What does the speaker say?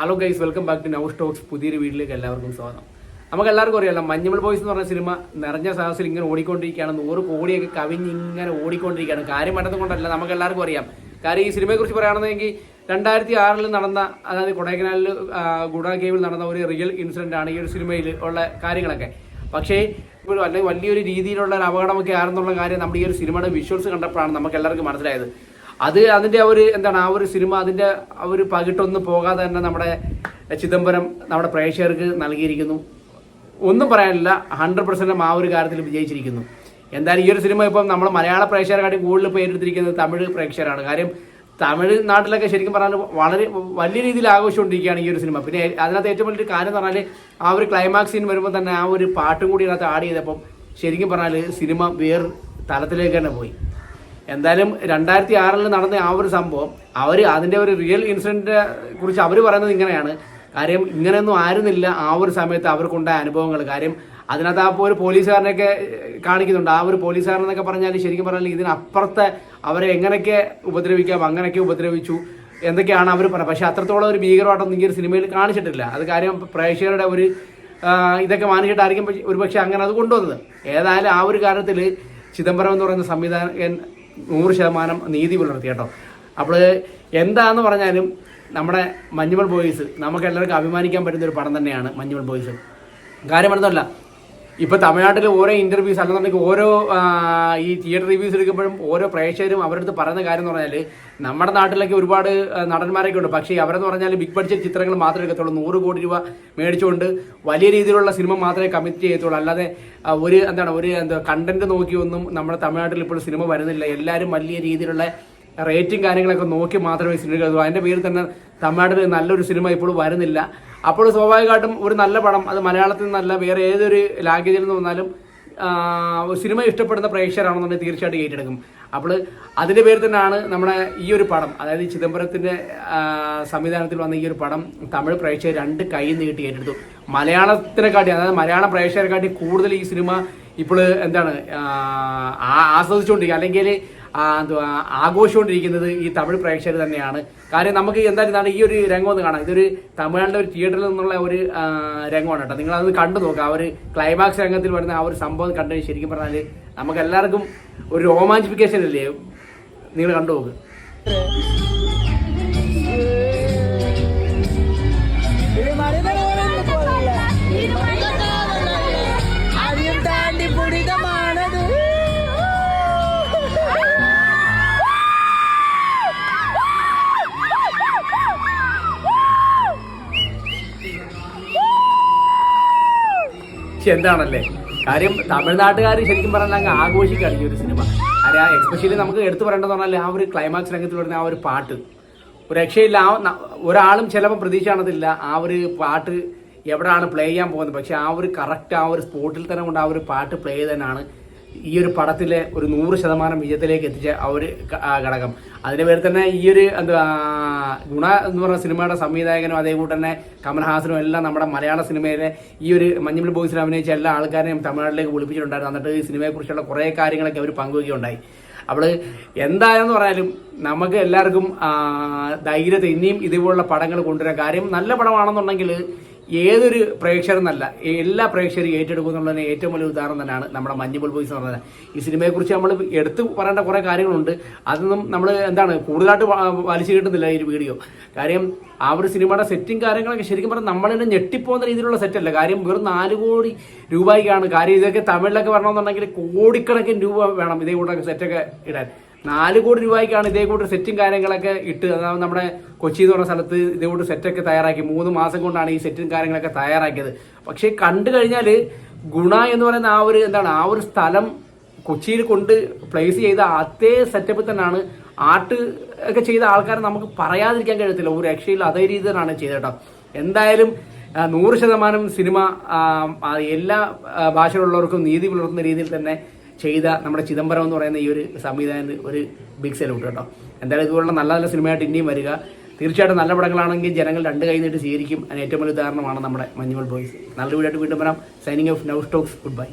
Hello guys welcome back to now stocks പുതിയൊരു വീട്ടിലേക്ക് എല്ലാവർക്കും സ്വാഗതം. നമുക്ക് എല്ലാവർക്കും അറിയാലോ മഞ്ഞുമൽ ബോയ്സ് എന്ന് പറഞ്ഞ സിനിമ നിറഞ്ഞ സാഹസിൽ ഇങ്ങനെ ഓടിക്കൊണ്ടിരിക്കുകയാണ് നൂറ് കോടിയൊക്കെ കവിഞ്ഞ് ഇങ്ങനെ ഓടിക്കൊണ്ടിരിക്കുകയാണ്. കാര്യം മറ്റൊന്നും കൊണ്ടല്ല നമുക്ക് എല്ലാവർക്കും അറിയാം. കാര്യം ഈ സിനിമയെക്കുറിച്ച് പറയുകയാണെന്നെങ്കിൽ രണ്ടായിരത്തി ആറിൽ നടന്ന അതായത് കൊടൈക്കനാലിൽ ഗുഡ ഗെയിമിൽ നടന്ന ഒരു റിയൽ ഇൻസിഡന്റ് ആണ് ഈ ഒരു സിനിമയിൽ ഉള്ള കാര്യങ്ങളൊക്കെ. പക്ഷേ ഇപ്പോൾ അല്ലെങ്കിൽ വലിയൊരു രീതിയിലുള്ള ഒരു അപകടമൊക്കെ ആരെന്നുള്ള കാര്യം നമ്മുടെ ഈ ഒരു സിനിമയുടെ വിഷ്വൽസ് കണ്ടപ്പോഴാണ് നമുക്ക് എല്ലാവർക്കും മനസ്സിലായത്. അത് അതിന്റെ ആ ഒരു എന്താണ് ആ ഒരു സിനിമ അതിന്റെ ആ ഒരു പകിട്ടൊന്നും പോകാതെ തന്നെ നമ്മുടെ ചിദംബരം നമ്മുടെ പ്രേക്ഷകർക്ക് നൽകിയിരിക്കുന്നു. ഒന്നും പറയാനില്ല ഹൺഡ്രഡ് പെർസെന്റും ആ ഒരു കാര്യത്തിൽ വിജയിച്ചിരിക്കുന്നു. എന്തായാലും ഈ ഒരു സിനിമ ഇപ്പം നമ്മൾ മലയാള പ്രേക്ഷകരെക്കാട്ടി കൂടുതൽ പേരെടുത്തിരിക്കുന്നത് തമിഴ് പ്രേക്ഷകരാണ്. കാര്യം തമിഴ്നാട്ടിലൊക്കെ ശരിക്കും പറഞ്ഞാൽ വളരെ വലിയ രീതിയിൽ ആഘോഷിച്ചുകൊണ്ടിരിക്കുകയാണ് ഈ ഒരു സിനിമ. പിന്നെ അതിനകത്ത് ഏറ്റവും വലിയൊരു കാര്യം എന്ന് പറഞ്ഞാൽ ആ ഒരു ക്ലൈമാക്സ് സീൻ വരുമ്പോൾ തന്നെ ആ ഒരു പാട്ടും കൂടി അതിനകത്ത് ആഡ് ചെയ്തപ്പം ശരിക്കും പറഞ്ഞാൽ സിനിമ വേറെ തലത്തിലേക്ക് തന്നെ പോയി. എന്തായാലും രണ്ടായിരത്തി ആറിൽ നടന്ന ആ ഒരു സംഭവം അവർ അതിന്റെ ഒരു റിയൽ ഇൻസിഡന്റിനെ കുറിച്ച് അവർ പറയുന്നത് ഇങ്ങനെയാണ്. കാര്യം ഇങ്ങനെയൊന്നും ആയിരുന്നില്ല ആ ഒരു സമയത്ത് അവർക്കുണ്ടായ അനുഭവങ്ങൾ കാര്യം അതിനകത്ത് ആ ഒരു പോലീസുകാരനെയൊക്കെ കാണിക്കുന്നുണ്ട്. ആ ഒരു പോലീസുകാരനെന്നൊക്കെ പറഞ്ഞാൽ ശരിക്കും പറഞ്ഞാൽ ഇതിനപ്പുറത്തെ അവരെ എങ്ങനെയൊക്കെ ഉപദ്രവിക്കാം അങ്ങനെയൊക്കെ ഉപദ്രവിച്ചു എന്തൊക്കെയാണ് അവർ പറയുന്നത് പക്ഷേ അത്രത്തോളം ഒരു ഭീകരമായിട്ടൊന്നും ഈ ഒരു സിനിമയിൽ കാണിച്ചിട്ടില്ല. അത് കാര്യം പ്രേക്ഷകരുടെ ഒരു ഇതൊക്കെ മാനിച്ചിട്ടായിരിക്കും പക്ഷേ- ഒരുപക്ഷെ അങ്ങനെ അത് കൊണ്ടുവന്നത്. ഏതായാലും ആ ഒരു കാര്യത്തിൽ ചിദംബരം എന്ന് പറയുന്ന സംവിധായകൻ നൂറ് ശതമാനം നീതി പുലർത്തി കേട്ടോ. അപ്പോൾ എന്താന്ന് പറഞ്ഞാലും നമ്മുടെ മഞ്ഞുമൽ ബോയ്സ് നമുക്ക് എല്ലാവർക്കും അഭിമാനിക്കാൻ പറ്റുന്ന ഒരു പടം തന്നെയാണ് മഞ്ഞുമൽ ബോയ്സ്. കാര്യം ഇപ്പൊ തമിഴ്നാട്ടിൽ ഓരോ ഇന്റർവ്യൂസ് അല്ലെന്നുണ്ടെങ്കിൽ ഓരോ ഈ തിയേറ്റർ റിവ്യൂസ് എടുക്കുമ്പോഴും ഓരോ പ്രേക്ഷകരും അവരുടെ അടുത്ത് പറയുന്ന കാര്യം എന്ന് പറഞ്ഞാൽ നമ്മുടെ നാട്ടിലൊക്കെ ഒരുപാട് നടന്മാരൊക്കെ ഉണ്ട്. പക്ഷേ അവരെന്ന് പറഞ്ഞാൽ ബിഗ് ബഡ്ജറ്റ് ചിത്രങ്ങൾ മാത്രമേ എടുക്കത്തുള്ളൂ. നൂറ് കോടി രൂപ മേടിച്ചുകൊണ്ട് വലിയ രീതിയിലുള്ള സിനിമ മാത്രമേ കമ്മിറ്റ് ചെയ്യത്തുള്ളൂ. അല്ലാതെ ഒരു എന്താണ് ഒരു എന്താ കണ്ടന്റ് നോക്കിയൊന്നും നമ്മുടെ തമിഴ്നാട്ടിൽ ഇപ്പോൾ സിനിമ വരുന്നില്ല. എല്ലാവരും വലിയ രീതിയിലുള്ള റേറ്റിംഗ് കാര്യങ്ങളൊക്കെ നോക്കി മാത്രമേ സിനിമ എടുക്കൂ അതിന്റെ പേരിൽ തന്നെ തമിഴ്നാട്ടിൽ നല്ലൊരു സിനിമ ഇപ്പോൾ വരുന്നില്ല. അപ്പോൾ സ്വാഭാവികമായിട്ടും ഒരു നല്ല പടം അത് മലയാളത്തിൽ നിന്നല്ല വേറെ ഏതൊരു ലാംഗ്വേജിൽ നിന്ന് വന്നാലും സിനിമ ഇഷ്ടപ്പെടുന്ന പ്രേക്ഷകരാണെന്നുണ്ടെങ്കിൽ തീർച്ചയായിട്ടും ഏറ്റെടുക്കും. അപ്പോൾ അതിന്റെ പേരിൽ തന്നെയാണ് നമ്മുടെ ഈ ഒരു പടം അതായത് ചിദംബരത്തിന്റെ സംവിധാനത്തിൽ വന്ന ഈ ഒരു പടം തമിഴ് പ്രേക്ഷകർ രണ്ട് കൈ നീട്ടി ഏറ്റെടുത്തു. മലയാളത്തിനെക്കാട്ടി അതായത് മലയാള പ്രേക്ഷകരെക്കാട്ടി കൂടുതൽ ഈ സിനിമ ഇപ്പോൾ എന്താണ് ആസ്വദിച്ചുകൊണ്ടിരിക്കുക. അല്ലെങ്കിൽ ആഘോഷിച്ചുകൊണ്ടിരിക്കുന്നത് ഈ തമിഴ് പ്രേക്ഷകർ തന്നെയാണ്. കാര്യം നമുക്ക് എന്തായാലും ഇതാണ് ഈ ഒരു രംഗം ഒന്ന് കാണാം. ഇതൊരു തമിഴ്നാട്ടിലെ ഒരു തിയേറ്ററിൽ നിന്നുള്ള ഒരു രംഗമാണ് കേട്ടോ. നിങ്ങൾ അത് കണ്ടു നോക്കുക ആ ഒരു ക്ലൈമാക്സ് രംഗത്തിൽ വരുന്ന ആ ഒരു സംഭവം കണ്ടു ശരിക്കും പറഞ്ഞാൽ നമുക്ക് എല്ലാവർക്കും ഒരു റോമാഞ്ചിഫിക്കേഷൻ അല്ലേ? നിങ്ങൾ കണ്ടു നോക്ക്. പക്ഷെ എന്താണല്ലേ? കാര്യം തമിഴ്നാട്ടുകാർ ശരിക്കും പറഞ്ഞാൽ അങ്ങ് ആഘോഷിക്കുകയാണ് ഈ ഒരു സിനിമ. അല്ല എക്സ്പെഷ്യലി നമുക്ക് എടുത്തു പറയേണ്ടത് പറഞ്ഞാൽ ആ ഒരു ക്ലൈമാക്സ് രംഗത്തിൽ വരുന്ന ആ ഒരു പാട്ട്. ഒരു രക്ഷയില്ല ആ ഒരാളും ചിലപ്പോൾ പ്രതീക്ഷ ആ ഒരു പാട്ട് എവിടെയാണ് പ്ലേ ചെയ്യാൻ പോകുന്നത്. പക്ഷേ ആ ഒരു കറക്റ്റ് ആ ഒരു സ്പോട്ടിൽ തന്നെ കൊണ്ട് ആ ഒരു പാട്ട് പ്ലേ ചെയ്തതിനാണ് ഈ ഒരു പടത്തിലെ ഒരു നൂറ് ശതമാനം വിജയത്തിലേക്ക് എത്തിച്ച ആ ഒരു ഘടകം. അതിന് പേരിൽ തന്നെ ഈ ഒരു എന്താ ഗുണ എന്ന് പറഞ്ഞ സിനിമയുടെ സംവിധായകനും അതേപോലെ തന്നെ കമൽഹാസനും എല്ലാം നമ്മുടെ മലയാള സിനിമയിലെ ഈ ഒരു മഞ്ഞുമൽ ബോയ്സിൽ അഭിനയിച്ച എല്ലാ ആൾക്കാരെയും തമിഴ്നാട്ടിലേക്ക് വിളിപ്പിച്ചിട്ടുണ്ടായിരുന്നു. എന്നിട്ട് ഈ സിനിമയെക്കുറിച്ചുള്ള കുറേ കാര്യങ്ങളൊക്കെ അവർ പങ്കുവയ്ക്കുകയുണ്ടായി അവൾ എന്തായെന്ന് പറഞ്ഞാലും നമുക്ക് എല്ലാവർക്കും ധൈര്യത്തെ ഇനിയും ഇതുപോലുള്ള പടങ്ങൾ കൊണ്ടുവരാൻ കാര്യം നല്ല പടമാണെന്നുണ്ടെങ്കിൽ ഏതൊരു പ്രേക്ഷകരെന്നല്ല എല്ലാ പ്രേക്ഷകരും ഏറ്റെടുക്കും എന്നുള്ളതിന് ഏറ്റവും വലിയ ഉദാഹരണം തന്നെയാണ് നമ്മുടെ മഞ്ഞുബുൾ ബോയ്സ് എന്ന് പറഞ്ഞത് ഈ സിനിമയെക്കുറിച്ച് നമ്മൾ എടുത്തു പറയേണ്ട കുറേ കാര്യങ്ങളുണ്ട്. അതൊന്നും നമ്മൾ എന്താണ് കൂടുതലായിട്ട് വലിച്ചു കിട്ടുന്നില്ല ഈ വീഡിയോ. കാര്യം ആ ഒരു സിനിമയുടെ സെറ്റും കാര്യങ്ങളൊക്കെ ശരിക്കും പറഞ്ഞാൽ നമ്മൾ തന്നെ ഞെട്ടിപ്പോകുന്ന രീതിയിലുള്ള സെറ്റല്ല കാര്യം വെറും നാല് കോടി രൂപയ്ക്കാണ്. കാര്യം ഇതൊക്കെ തമിഴിലൊക്കെ വരണമെന്നുണ്ടെങ്കിൽ കോടിക്കണക്കിന് രൂപ വേണം ഇതേ കൂട്ടൊക്കെ സെറ്റൊക്കെ ഇടാൻ. നാല് കോടി രൂപയ്ക്കാണ് ഇതേ കൂട്ടർ സെറ്റും കാര്യങ്ങളൊക്കെ ഇട്ട് നമ്മുടെ കൊച്ചി എന്ന് പറഞ്ഞ സ്ഥലത്ത് ഇതേ കൂട്ടർ സെറ്റൊക്കെ തയ്യാറാക്കി. മൂന്ന് മാസം കൊണ്ടാണ് ഈ സെറ്റും കാര്യങ്ങളൊക്കെ തയ്യാറാക്കിയത്. പക്ഷേ കണ്ടു കഴിഞ്ഞാൽ ഗുണ എന്ന് പറയുന്ന ആ ഒരു എന്താണ് ആ ഒരു സ്ഥലം കൊച്ചിയിൽ കൊണ്ട് പ്ലേസ് ചെയ്ത അതേ സെറ്റപ്പിൽ തന്നെയാണ് ആർട്ട് ഒക്കെ ചെയ്ത ആൾക്കാരെ നമുക്ക് പറയാതിരിക്കാൻ കഴിയത്തില്ല. ഒരു രക്ഷയിൽ അതേ രീതിയിലാണ് ചെയ്തത് കേട്ടോ. എന്തായാലും നൂറ് ശതമാനം സിനിമ എല്ലാ ഭാഷയിലുള്ളവർക്കും നീതി പുലർത്തുന്ന രീതിയിൽ തന്നെ ചെയ്ത നമ്മുടെ ചിദംബരം എന്ന് പറയുന്ന ഈ ഒരു സംവിധായകന് ഒരു ബിഗ് സല്യൂട്ട് കേട്ടോ. എന്തായാലും ഇതുപോലുള്ള നല്ല നല്ല സിനിമയായിട്ട് ഇനിയും വരിക. തീർച്ചയായിട്ടും നല്ല പടങ്ങളാണെങ്കിൽ ജനങ്ങൾ രണ്ട് കൈ നീട്ടി സ്വീകരിക്കും. അതിന് ഏറ്റവും വലിയ ഉദാഹരണമാണ് നമ്മുടെ മഞ്ഞുമൽ ബോയ്സ്. നല്ല വീടായിട്ട് വീണ്ടും വരാം. Signing off now stocks good bye